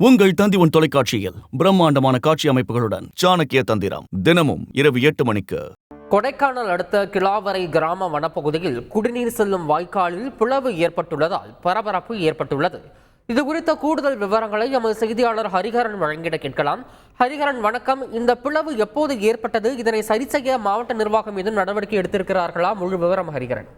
உங்கள் தந்தி உன் தொலைக்காட்சியில் பிரம்மாண்டமான காட்சி அமைப்புகளுடன் சாணக்கிய தந்திரம். தினமும் இரவு எட்டு மணிக்கு. கொடைக்கானல் அடுத்த கிளாவரை கிராம வனப்பகுதியில் குடிநீர் செல்லும் வாய்க்காலில் பிளவு ஏற்பட்டுள்ளதால் பரபரப்பு ஏற்பட்டுள்ளது. இது குறித்த கூடுதல் விவரங்களை எமது செய்தியாளர் ஹரிஹரன் வழங்கிட கேட்கலாம். ஹரிஹரன் வணக்கம். இந்த பிளவு எப்போது ஏற்பட்டது? இதனை சரி செய்ய மாவட்ட நிர்வாகம் எதுவும் நடவடிக்கை எடுத்திருக்கிறார்களா? முழு விவரம் ஹரிகரன்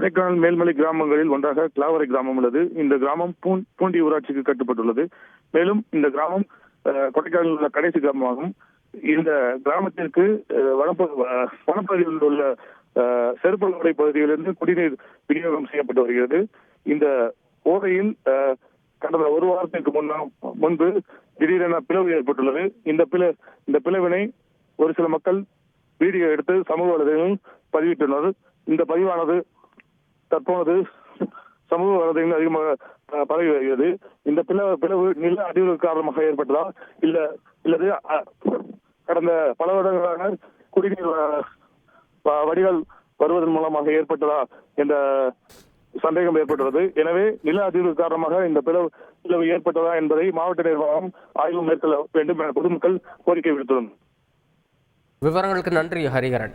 கொடைக்கானல் மேல்மலை கிராமங்களில் ஒன்றாக கிளாவரை கிராமம் உள்ளது. இந்த கிராமம் பூண்டி ஊராட்சிக்கு கட்டுப்பட்டுள்ளது. மேலும் இந்த கிராமம் கொடைக்கானல் உள்ள கடைசி கிராமமாகும். இந்த கிராமத்திற்கு வனப்பகுதியில் உள்ள அஹ், செருப்பலோடை பகுதியிலிருந்து குடிநீர் விநியோகம் செய்யப்பட்டு வருகிறது. இந்த ஓடையில் கடந்த ஒரு வாரத்திற்கு முன்னா முன்பு திடீரென பிளவு ஏற்பட்டுள்ளது. இந்த பிள இந்த பிளவினை ஒரு சில மக்கள் வீடியோ எடுத்து சமூக வலைதளங்களில் பதிவிட்டுள்ளனர். இந்த பதிவானது தற்போது சமூக வலைதளங்களில் அதிகமாக பரவி வருகிறது. இந்த பிளவு பிளவு நில அதிர்வு காரணமாக ஏற்பட்டதா? இல்ல இல்லது கடந்த பல வருடங்களாக குடிநீர் வடிகள் வருவதன் மூலமாக ஏற்பட்டதா என்ற சந்தேகம் ஏற்பட்டுள்ளது. எனவே நில அதிர்வு காரணமாக இந்த பிளவு பிளவு ஏற்பட்டதா என்பதை மாவட்ட நிர்வாகம் ஆய்வு மேற்கொள்ள வேண்டும் என பொதுமக்கள் கோரிக்கை விடுத்துள்ளனர். விவரங்களுக்கு நன்றி ஹரிகரன்.